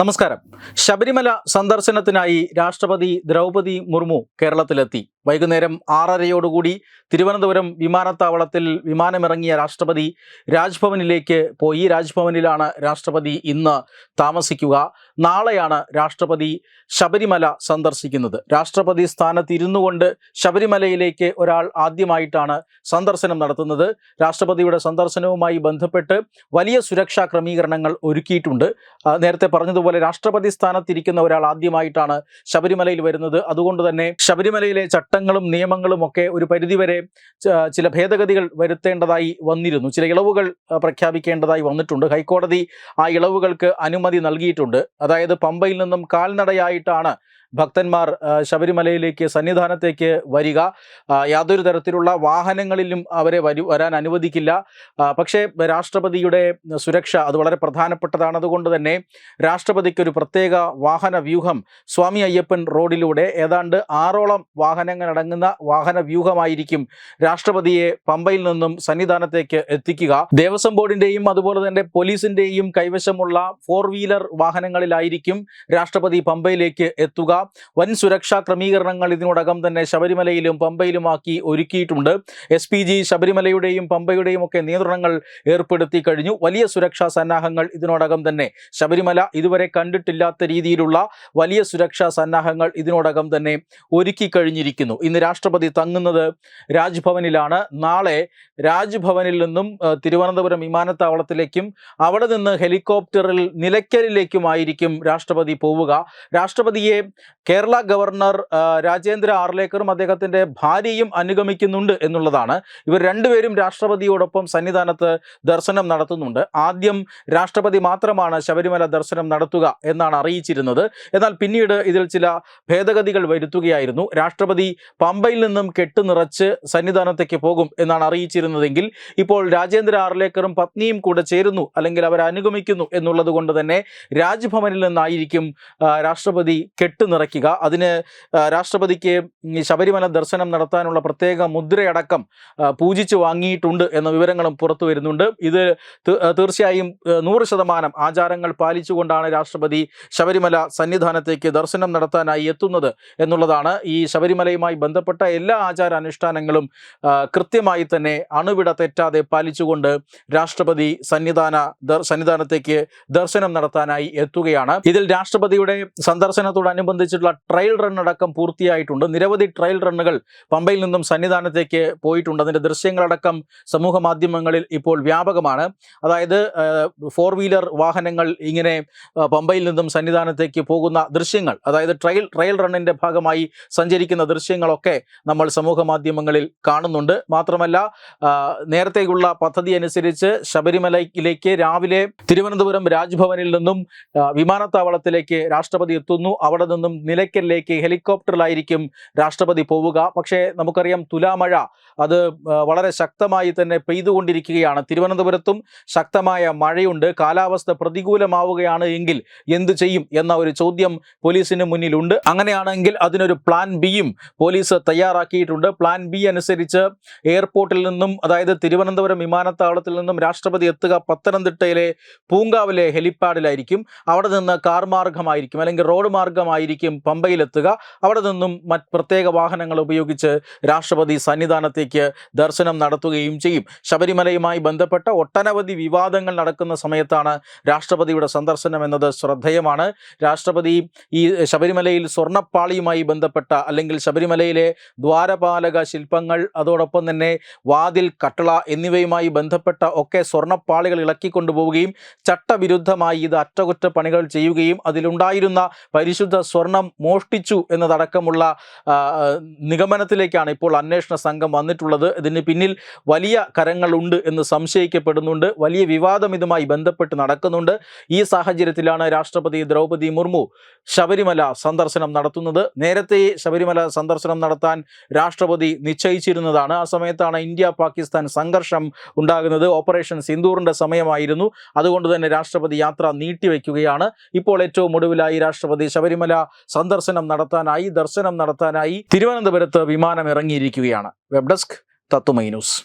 നമസ്കാരം. ശബരിമല സന്ദർശനത്തിനായി രാഷ്ട്രപതി ദ്രൗപതി മുർമു കേരളത്തിലെത്തി. വൈകുന്നേരം ആറരയോടുകൂടി തിരുവനന്തപുരം വിമാനത്താവളത്തിൽ വിമാനമിറങ്ങിയ രാഷ്ട്രപതി രാജ്ഭവനിലേക്ക് പോയി. രാജ്ഭവനിലാണ് രാഷ്ട്രപതി ഇന്ന് താമസിക്കുക. നാളെയാണ് രാഷ്ട്രപതി ശബരിമല സന്ദർശിക്കുന്നത്. രാഷ്ട്രപതി സ്ഥാനത്ത് ഇരുന്നു കൊണ്ട് ശബരിമലയിലേക്ക് ഒരാൾ ആദ്യമായിട്ടാണ് സന്ദർശനം നടത്തുന്നത്. രാഷ്ട്രപതിയുടെ സന്ദർശനവുമായി ബന്ധപ്പെട്ട് വലിയ സുരക്ഷാ ക്രമീകരണങ്ങൾ ഒരുക്കിയിട്ടുണ്ട്. നേരത്തെ പറഞ്ഞതുപോലെ രാഷ്ട്രപതി സ്ഥാനത്തിരിക്കുന്ന ഒരാൾ ആദ്യമായിട്ടാണ് ശബരിമലയിൽ വരുന്നത്. അതുകൊണ്ട് തന്നെ ശബരിമലയിലെ ചട്ടങ്ങളും നിയമങ്ങളും ഒക്കെ ഒരു പരിധിവരെ ചില ഭേദഗതികൾ വരുത്തേണ്ടതായി വന്നിരുന്നു. ചില ഇളവുകൾ പ്രഖ്യാപിക്കേണ്ടതായി വന്നിട്ടുണ്ട്. ഹൈക്കോടതി ആ ഇളവുകൾക്ക് അനുമതി നൽകിയിട്ടുണ്ട്. അതായത് പമ്പയിൽ നിന്നും കാൽനടയായിട്ടാണ് ഭക്തന്മാർ ശബരിമലയിലേക്ക് സന്നിധാനത്തേക്ക് വരിക. യാതൊരു തരത്തിലുള്ള വാഹനങ്ങളിലും അവരെ വരു വരാൻ അനുവദിക്കില്ല. പക്ഷേ രാഷ്ട്രപതിയുടെ സുരക്ഷ അത് വളരെ പ്രധാനപ്പെട്ടതാണ്. അതുകൊണ്ട് തന്നെ രാഷ്ട്രപതിക്ക് ഒരു പ്രത്യേക വാഹന വ്യൂഹം സ്വാമി അയ്യപ്പൻ റോഡിലൂടെ ഏതാണ്ട് ആറോളം വാഹനങ്ങൾ അടങ്ങുന്ന വാഹന വ്യൂഹമായിരിക്കും രാഷ്ട്രപതിയെ പമ്പയിൽ നിന്നും സന്നിധാനത്തേക്ക് എത്തിക്കുക. ദേവസ്വം ബോർഡിന്റെയും അതുപോലെ തന്നെ പോലീസിന്റെയും കൈവശമുള്ള ഫോർ വീലർ വാഹനങ്ങളിലായിരിക്കും രാഷ്ട്രപതി പമ്പയിലേക്ക് എത്തുക. വൻ സുരക്ഷാ ക്രമീകരണങ്ങൾ ഇതിനോടകം തന്നെ ശബരിമലയിലും പമ്പയിലുമാക്കി ഒരുക്കിയിട്ടുണ്ട്. എസ് പി ജി ശബരിമലയുടെയും പമ്പയുടെയും ഒക്കെ നിയന്ത്രണങ്ങൾ ഏർപ്പെടുത്തി കഴിഞ്ഞു. വലിയ സുരക്ഷാ സന്നാഹങ്ങൾ ഇതിനോടകം തന്നെ ശബരിമല ഇതുവരെ കണ്ടിട്ടില്ലാത്ത രീതിയിലുള്ള വലിയ സുരക്ഷാ സന്നാഹങ്ങൾ ഇതിനോടകം തന്നെ ഒരുക്കി കഴിഞ്ഞിരിക്കുന്നു. ഇന്ന് രാഷ്ട്രപതി തങ്ങുന്നത് രാജ്ഭവനിലാണ്. നാളെ രാജ്ഭവനിൽ നിന്നും തിരുവനന്തപുരം വിമാനത്താവളത്തിലേക്കും അവിടെ നിന്ന് ഹെലികോപ്റ്ററിൽ നിലയ്ക്കലിലേക്കുമായിരിക്കും രാഷ്ട്രപതി പോവുക. രാഷ്ട്രപതിയെ കേരള ഗവർണർ രാജേന്ദ്ര ആർലേക്കറും അദ്ദേഹത്തിന്റെ ഭാര്യയും അനുഗമിക്കുന്നുണ്ട് എന്നുള്ളതാണ്. ഇവർ രണ്ടുപേരും രാഷ്ട്രപതിയോടൊപ്പം സന്നിധാനത്ത് ദർശനം നടത്തുന്നുണ്ട്. ആദ്യം രാഷ്ട്രപതി മാത്രമാണ് ശബരിമല ദർശനം നടത്തുക എന്നാണ് അറിയിച്ചിരുന്നത്. എന്നാൽ പിന്നീട് ഇതിൽ ചില ഭേദഗതികൾ വരുത്തുകയായിരുന്നു. രാഷ്ട്രപതി പമ്പയിൽ നിന്നും കെട്ടുനിറച്ച് സന്നിധാനത്തേക്ക് പോകും എന്നാണ് അറിയിച്ചിരുന്നതെങ്കിൽ ഇപ്പോൾ രാജേന്ദ്ര ആർലേക്കറും പത്നിയും കൂടെ ചേരുന്നു അല്ലെങ്കിൽ അവർ അനുഗമിക്കുന്നു എന്നുള്ളത് കൊണ്ട് തന്നെ രാജ്ഭവനിൽ നിന്നായിരിക്കും രാഷ്ട്രപതി രാഷ്ട്രപതി കെട്ടുനിറയ്ക്കുക അതിന് രാഷ്ട്രപതിക്ക് ശബരിമല ദർശനം നടത്താനുള്ള പ്രത്യേക മുദ്രയടക്കം പൂജിച്ചു വാങ്ങിയിട്ടുണ്ട് എന്ന വിവരങ്ങളും പുറത്തു വരുന്നുണ്ട്. ഇത് തീർച്ചയായും നൂറ് ശതമാനം ആചാരങ്ങൾ പാലിച്ചുകൊണ്ടാണ് രാഷ്ട്രപതി ശബരിമല സന്നിധാനത്തേക്ക് ദർശനം നടത്താനായി എത്തുന്നത് എന്നുള്ളതാണ്. ഈ ശബരിമലയുമായി ബന്ധപ്പെട്ട എല്ലാ ആചാര അനുഷ്ഠാനങ്ങളും കൃത്യമായി തന്നെ അണുവിട തെറ്റാതെ പാലിച്ചുകൊണ്ട് രാഷ്ട്രപതി സന്നിധാന സന്നിധാനത്തേക്ക് ദർശനം നടത്താനായി എത്തുകയാണ്. ഇതിൽ രാഷ്ട്രപതിയുടെ സന്ദർശനത്തോടനുബന്ധിച്ചിട്ടുള്ള ട്രയൽ റൺ അടക്കം പൂർത്തിയായിട്ടുണ്ട്. നിരവധി ട്രയൽ റണ്ണുകൾ പമ്പയിൽ നിന്നും സന്നിധാനത്തേക്ക് പോയിട്ടുണ്ട്. അതിന്റെ ദൃശ്യങ്ങളടക്കം സമൂഹ മാധ്യമങ്ങളിൽ ഇപ്പോൾ വ്യാപകമാണ്. അതായത് ഫോർ വീലർ വാഹനങ്ങൾ ഇങ്ങനെ പമ്പയിൽ നിന്നും സന്നിധാനത്തേക്ക് പോകുന്ന ദൃശ്യങ്ങൾ അതായത് ട്രയൽ ട്രയൽ റണ്ണിന്റെ ഭാഗമായി സഞ്ചരിക്കുന്ന ദൃശ്യങ്ങളൊക്കെ നമ്മൾ സമൂഹ മാധ്യമങ്ങളിൽ കാണുന്നുണ്ട്. മാത്രമല്ല നേരത്തെയുള്ള പദ്ധതി അനുസരിച്ച് ശബരിമലയിലേക്ക് രാവിലെ തിരുവനന്തപുരം രാജ്ഭവനിൽ നിന്നും വിമാനത്താവളത്തിലേക്ക് രാഷ്ട്രപതി എത്തുന്നു. അവിടെ നിന്നും നിലയ്ക്കലിലേക്ക് ഹെലികോപ്റ്ററിലായിരിക്കും രാഷ്ട്രപതി പോവുക. പക്ഷേ നമുക്കറിയാം തുലാമഴ അത് വളരെ ശക്തമായി തന്നെ പെയ്തുകൊണ്ടിരിക്കുകയാണ്. തിരുവനന്തപുരത്തും ശക്തമായ മഴയുണ്ട്. കാലാവസ്ഥ പ്രതികൂലമാവുകയാണ് എങ്കിൽ എന്തു ചെയ്യും എന്ന ഒരു ചോദ്യം പോലീസിന് മുന്നിലുണ്ട്. അങ്ങനെയാണെങ്കിൽ അതിനൊരു പ്ലാൻ ബിയും പോലീസ് തയ്യാറാക്കിയിട്ടുണ്ട്. പ്ലാൻ ബി അനുസരിച്ച് എയർപോർട്ടിൽ നിന്നും അതായത് തിരുവനന്തപുരം വിമാനത്താവളത്തിൽ നിന്നും രാഷ്ട്രപതി എത്തുക പത്തനംതിട്ടയിലെ പൂങ്കാവിലെ ഹെലിപ്പാഡിലായിരിക്കും. അവിടെ നിന്ന് കാർ മാർഗമായിരിക്കും അല്ലെങ്കിൽ റോഡ് മാർഗമായിരിക്കും പമ്പയിലെത്തുക. അവിടെ നിന്നും മറ്റ് പ്രത്യേക വാഹനങ്ങൾ ഉപയോഗിച്ച് രാഷ്ട്രപതി സന്നിധാനത്തേക്ക് ദർശനം നടത്തുകയും ചെയ്യും. ശബരിമലയുമായി ബന്ധപ്പെട്ട ഒട്ടനവധി വിവാദങ്ങൾ നടക്കുന്ന സമയത്താണ് രാഷ്ട്രപതിയുടെ സന്ദർശനം എന്നത് ശ്രദ്ധേയമാണ്. രാഷ്ട്രപതി ഈ ശബരിമലയിൽ സ്വർണപ്പാളിയുമായി ബന്ധപ്പെട്ട അല്ലെങ്കിൽ ശബരിമലയിലെ ദ്വാരപാലക ശില്പങ്ങൾ അതോടൊപ്പം തന്നെ വാതിൽ കട്ടള എന്നിവയുമായി ബന്ധപ്പെട്ട ഒക്കെ സ്വർണപ്പാളികൾ ഇളക്കിക്കൊണ്ടുപോവുകയും ചട്ടവിരുദ്ധമായി ഇത് അറ്റകുറ്റപ്പണികൾ ചെയ്യുകയും അതിലുണ്ടായിരുന്ന പരിശുദ്ധ സ്വർണം മോഷ്ടിച്ചു എന്നതടക്കമുള്ള നിഗമനത്തിലേക്കാണ് ഇപ്പോൾ അന്വേഷണ സംഘം വന്നിട്ടുള്ളത്. ഇതിന് പിന്നിൽ വലിയ കരങ്ങളുണ്ട് എന്ന് സംശയിക്കപ്പെടുന്നുണ്ട്. വലിയ വിവാദം ഇതുമായി ബന്ധപ്പെട്ട് നടക്കുന്നുണ്ട്. ഈ സാഹചര്യത്തിലാണ് രാഷ്ട്രപതി ദ്രൗപദി മുർമു ശബരിമല സന്ദർശനം നടത്തുന്നത്. നേരത്തെ ശബരിമല സന്ദർശനം നടത്താൻ രാഷ്ട്രപതി നിശ്ചയിച്ചിരുന്നതാണ്. ആ സമയത്താണ് ഇന്ത്യ പാകിസ്ഥാൻ സംഘർഷം ഉണ്ടാകുന്നത്. ഓപ്പറേഷൻ സിന്ദൂറിന്റെ സമയമായിരുന്നു. അതുകൊണ്ട് തന്നെ രാഷ്ട്രപതി യാത്ര നീട്ടിവെക്കുകയാണ്. ഇപ്പോൾ ഏറ്റവും ഒടുവിലായി രാഷ്ട്രപതി ശബരിമല സന്ദർശനം നടത്താനായി ദർശനം നടത്താനായി തിരുവനന്തപുരത്ത് വിമാനം ഇറങ്ങിയിരിക്കുകയാണ്. വെബ് ഡെസ്ക് തത്തുമൈ ന്യൂസ്.